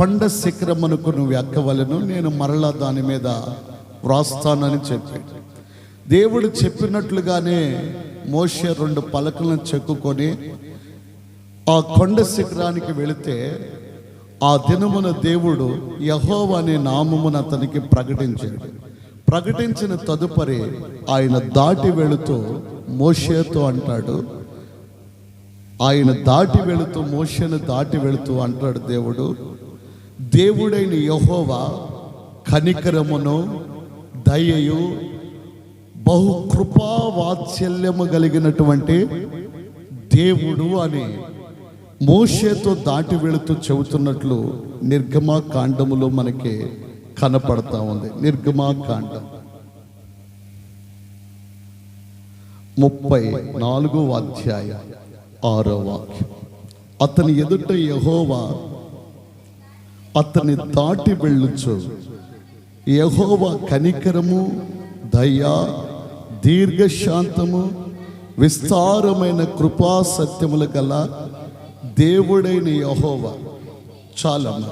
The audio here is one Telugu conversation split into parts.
కొండ శిఖరమునకు నువ్వు ఎక్కవలను నేను మరలా దాని మీద వ్రాస్తానని చెప్పాడు. దేవుడు చెప్పినట్లుగానే మోషే రెండు పలకలను చెక్కుకొని ఆ కొండ శిఖరానికి వెళితే ఆ దినమున దేవుడు యహోవ అనే నామమును అతనికి ప్రకటించాడు. ప్రకటించిన తదుపరి ఆయన దాటి వెళుతూ మోషేతో అంటాడు ఆయన దాటి వెళుతూ మోషను దాటి వెళుతూ అంటాడు దేవుడు దేవుడైన యహోవా కనికరమును దయయు బహు కృపా వాత్సల్యము కలిగినటువంటి దేవుడు అని మోషేతో దాటి వెళుతూ చెబుతున్నట్లు నిర్గమా కాండములో మనకి కనపడతా ఉంది. నిర్గమా కాండం ముప్పై నాలుగో అధ్యాయ ఆరో వాక్యం. అతని ఎదుట యహోవా అతని దాటి వెళ్ళొచ్చు యహోవా కనికరము దయ దీర్ఘశాంతము విస్తారమైన కృపా సత్యముల గల దేవుడైన యహోవ. చాలమ్మ.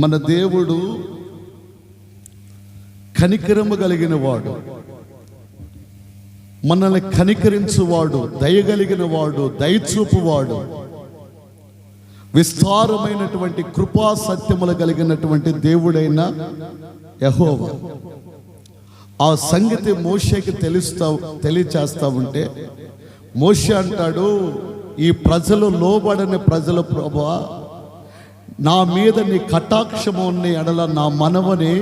మన దేవుడు కనికరము కలిగిన వాడు మనల్ని కనికరించువాడు దయగలిగిన వాడు దయచూపువాడు విస్తారమైనటువంటి కృపా సత్యములు కలిగినటువంటి దేవుడైన యహోవా. ఆ సంగతి మోషేకి తెలుస్తా తెలియచేస్తా ఉంటే మోషే అంటాడు ఈ ప్రజలు లోబడని ప్రజల ప్రభా నా మీద నీ కటాక్షము ఉన్న ఎడల నా మనవని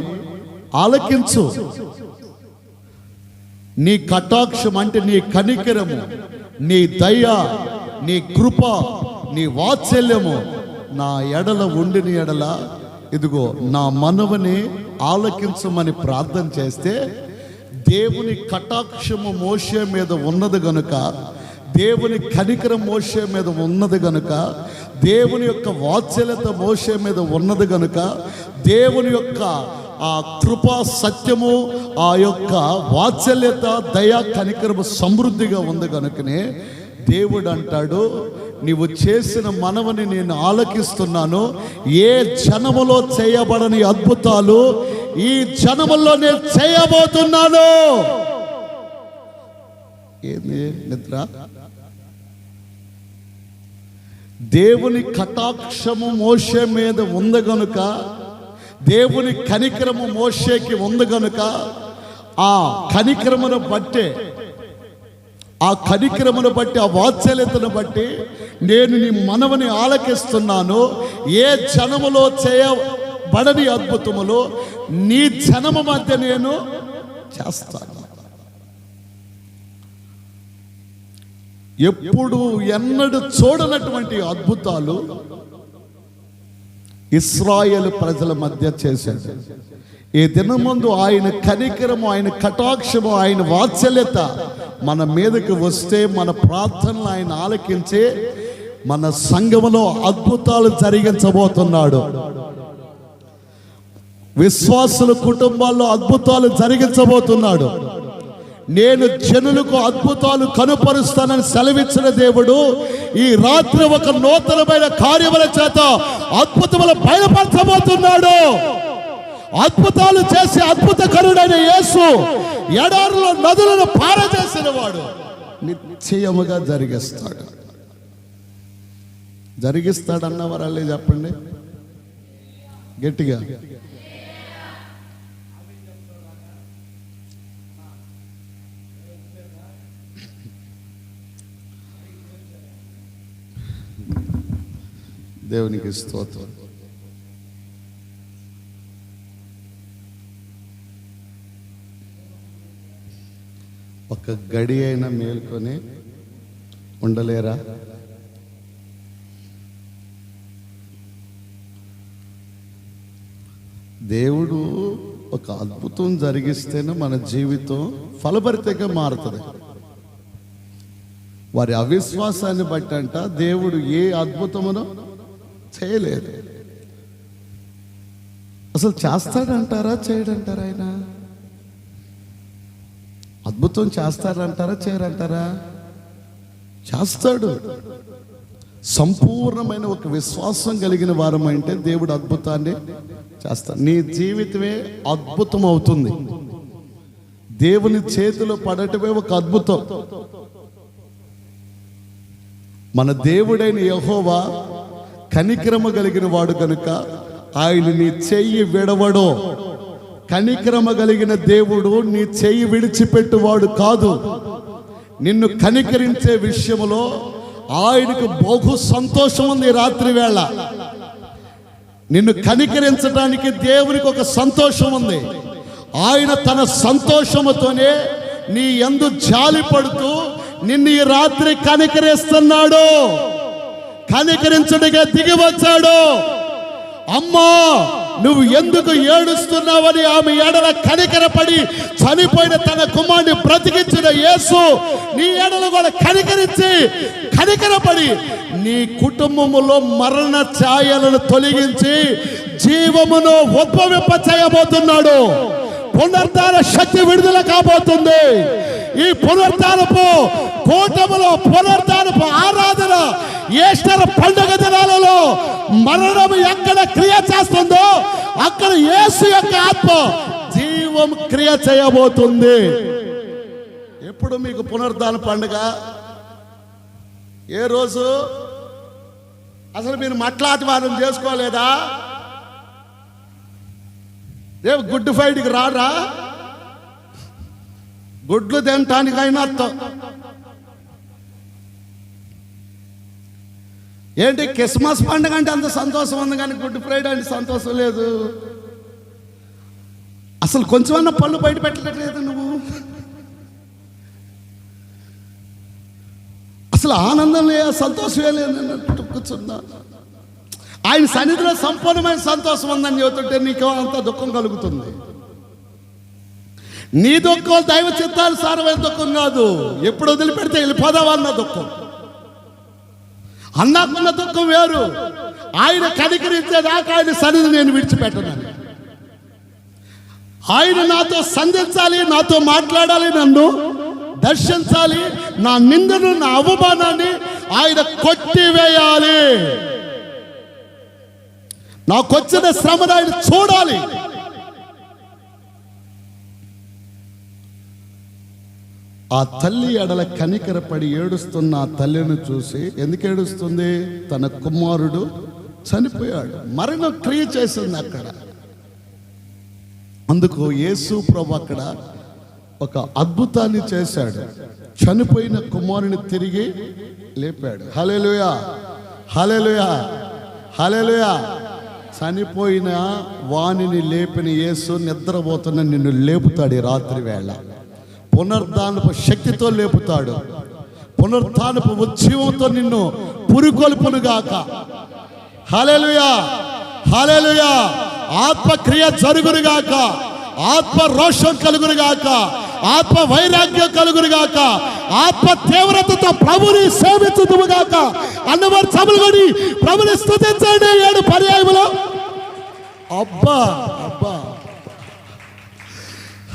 ఆలకించు. నీ కటాక్షం అంటే నీ కనికరము నీ దయ నీ కృప నీ వాత్సల్యము నా ఎడల ఉండిన ఎడల. ఇదిగో నా మనవని ఆలకించమని ప్రార్థన చేస్తే దేవుని కటాక్షము మోసే మీద ఉన్నది గనుక దేవుని కనికరం మోసే మీద ఉన్నది గనుక దేవుని యొక్క వాత్సల్యత మోసే మీద ఉన్నది గనుక దేవుని యొక్క ఆ కృపా సత్యము ఆ యొక్క వాత్సల్యత దయా కనికరము సమృద్ధిగా ఉంది కనుకనే దేవుడు అంటాడు నీవు చేసిన మనవని నేను ఆలకిస్తున్నాను. ఏ జనములో చేయబడని అద్భుతాలు ఈ జనములో నేను చేయబోతున్నాను. ఏంది నిద్ర? దేవుని కటాక్షము మోసే మీద ఉంది గనుక దేవుని కనికరము మోషేకి ఉంది గనుక ఆ కనికరమును బట్టే ఆ కనికరమును బట్టి ఆ వాత్సల్యతను బట్టి నేను నీ మనవని ఆలకిస్తున్నాను. ఏ జనములో చేయబడని అద్భుతములు నీ జనము మధ్య నేను చేస్తాను. ఎప్పుడు ఎన్నడు చూడనటువంటి అద్భుతాలు ఇస్రాయేల్ ప్రజల మధ్య చేశాడు. ఈ దినమందు ఆయన కనికరము ఆయన కటాక్షము ఆయన వాత్సల్యత మన మీదకి వస్తే మన ప్రార్థనలు ఆయన ఆలకించే మన సంఘములో అద్భుతాలు జరిగించబోతున్నాడు. విశ్వాసుల కుటుంబాల్లో అద్భుతాలు జరిగించబోతున్నాడు. నేను జనులకు అద్భుతాలు కనుపరుస్తానని సెలవిచ్చిన దేవుడు ఈ రాత్రి ఒక నూతనమైన కార్యముల చేత అద్భుతములు బయలుపరచబోతున్నాడు. అద్భుతాలు చేసి అద్భుతకరుడైన యేసు ఎడారులో నదులను పారచేసిన వాడు నిశ్చయముగా జరిగిస్తాడు. జరిగిస్తాడన్న వరాలే చెప్పండి. గట్టిగా. దేవునికి స్తోత్రం. ఒక గడి అయినా మేల్కొని ఉండలేరా? దేవుడు ఒక అద్భుతం జరిగిస్తేనే మన జీవితం ఫలభరితంగా మారుతుంది. వారి అవిశ్వాసాన్ని బట్టి అంట దేవుడు ఏ అద్భుతమును చేయలేదు. అసలు చేస్తాడంటారా చేయడంటారా ఆయన? అద్భుతం చేస్తాడంటారా చేయరంటారా చేస్తాడు. సంపూర్ణమైన ఒక విశ్వాసం కలిగిన వారం అంటే దేవుడు అద్భుతాన్ని చేస్తాడు నీ జీవితమే అద్భుతం అవుతుంది దేవుని చేతిలో పడటమే ఒక అద్భుతం. మన దేవుడైన యహోవా కనిక్రమ కలిగిన వాడు కనుక ఆయన నీ చెయ్యి విడవడో కనిక్రమ కలిగిన దేవుడు నీ చెయ్యి విడిచిపెట్టువాడు కాదు. నిన్ను కనికరించే విషయంలో ఆయనకు బహు సంతోషం ఉంది రాత్రి వేళ నిన్ను కనికరించడానికి దేవునికి ఒక సంతోషం ఉంది. ఆయన తన సంతోషముతోనే నీ ఎందు జాలి పడుతూ నిన్ను ఈ రాత్రి కనికరిస్తున్నాడు. కనికరించడిగా దిగి వచ్చాడు. అమ్మా! నువ్వు ఎందుకు ఏడుస్తున్నావని ఆమె ఎడల కనికరపడి చనిపోయిన తన కుమారుని బ్రతికించిన యేసు నీ ఎడలు కూడా కనికరించి కనికరపడి నీ కుటుంబములో మరణ ఛాయలను తొలగించి జీవమును ఉద్భవింప చేయబోతున్నాడు. పునర్ధార శక్తి విడుదల కాబోతుంది. ఈ పునర్ధారపు కూటములో పునర్ధారపు ఆరాధన ఈస్టర్ పండుగ దినాలలో మరణం ఎక్కడ క్రియ చేస్తుందో అక్కడ యేసు యొక్క ఆత్మ జీవం క్రియ చేయబోతుంది. ఎప్పుడు మీకు పునరుద్ధాన పండుగ? ఏ రోజు? అసలు మీరు మట్లాటివాదం చేసుకోలేదా? రేపు గుడ్ ఫైట్కి రారా? గుడ్లు తినటానికైనా ఏంటి? క్రిస్మస్ పండుగ అంటే అంత సంతోషం ఉంది కానీ గుడ్ ఫ్రైడే అంటే సంతోషం లేదు. అసలు కొంచెమన్నా పళ్ళు బయట పెట్టలేదు నువ్వు. అసలు ఆనందం లేదు సంతోషమే లేదన్నట్టు కూర్చున్నా ఆయన సన్నిధిలో సంపూర్ణమైన సంతోషం ఉందని చెబుతుంటే నీకు అంత దుఃఖం కలుగుతుంది. నీ దుఃఖం దైవ చిత్తాలు సారమైన దుఃఖం కాదు. ఎప్పుడు వదిలిపెడితే వెళ్ళిపోదావన్న దుఃఖం. అన్నాకున్న దుఃఖం వేరు. ఆయన కనికరించేదాకా ఆయన సన్నిధి నేను విడిచిపెట్టనని ఆయన నాతో సంధించాలి నాతో మాట్లాడాలి నన్ను దర్శించాలి నా నిందను నా అవమానాన్ని ఆయన కొట్టివేయాలి. నాకొచ్చిన శ్రమను ఆయన చూడాలి. ఆ తల్లి ఎడల కనికరపడి ఏడుస్తున్న ఆ తల్లిని చూసి ఎందుకు ఏడుస్తుంది తన కుమారుడు చనిపోయాడు. మరణ క్రియ చేసింది అక్కడ. అందుకు యేసు ప్రభు అక్కడ ఒక అద్భుతాన్ని చేశాడు. చనిపోయిన కుమారుని తిరిగి లేపాడు. హలేలుయా హలేలుయా హలేలుయా చనిపోయిన వాణిని లేపిన యేసు నిద్రపోతున్న నిన్ను లేపుతాడు రాత్రి వేళ. పునర్ధానపు శక్తితో లేపుతాడు. పునర్ధానపు ఉద్యమంతో నిన్ను పురుకొల్పునుగాక హల్లెలూయా! హల్లెలూయా! ఆత్మక్రియ జరుగురుగాక ఆత్మ రోషం కలుగురుగాక ఆత్మ వైరాగ్యం కలుగురుగాక ఆత్మ తీవ్రతతో ప్రభుని సేవించుదుగాక అన్నవారు సభలు ప్రభుని స్థుతించండి ఏడు పర్యాయములో. అబ్బా! అబ్బా!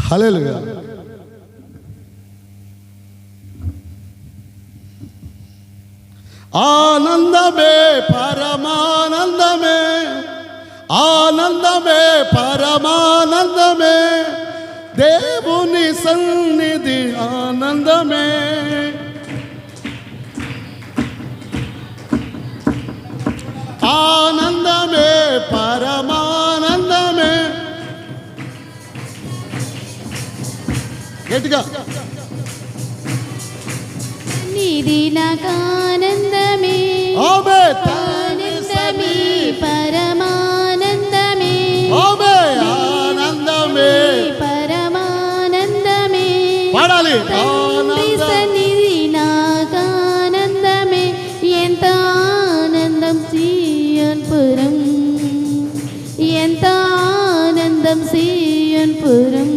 హల్లెలూయా! ఆనందమే పరమానందమే. ఆనందమే పరమానందమే. దేవుని సన్నిధి ఆనందమే. ఆనందమే పరమానందమే. గట్టిగా. నిధి నాకు నాకానందమే ఆమె ఆనందమే పరమానందమే. ఆమె ఆనందమే పరమానందమే. పాడాలి. సన్నిధి నాకానందమే ఎంత ఆనందం సీయన్పురం ఎంత ఆనందం సీయన్పురం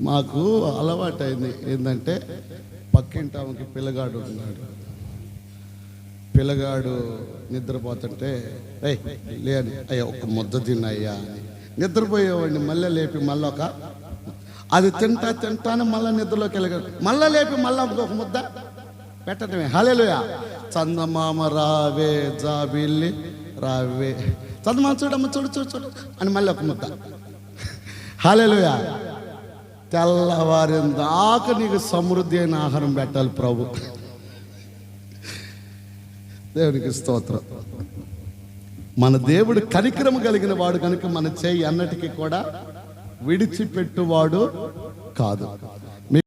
మాకు అలవాటైంది ఏంటంటే పక్కింటి ఆమెకి పిల్లగాడు ఉన్నాడు. పిల్లగాడు నిద్రపోతుంటే ఏయ్ లేని అయ్యా ఒక ముద్ద తిన్నయ్యా నిద్రపోయేవాడిని మళ్ళీ లేపి మళ్ళీ ఒక అది తింటా తింటానే మళ్ళీ నిద్రలోకి వెళ్ళగాడు మళ్ళీ లేపి మళ్ళీ ఒక ముద్ద పెట్టడమే. హలేలుయా. చందమామ రావే జాబిల్లి రావే. చందమామ చూడమ్మ చూడు చూడు చూడు అని మళ్ళీ ఒక ముద్ద. హలేలుయా. తెల్లవారిన దాకా నీకు సమృద్ధి అయిన ఆహారం పెట్టాలి ప్రభు. దేవునికి స్తోత్రం. మన దేవుడు కనికరం కలిగిన వాడు కనుక మన చేయి అన్నటికీ కూడా విడిచిపెట్టువాడు కాదు.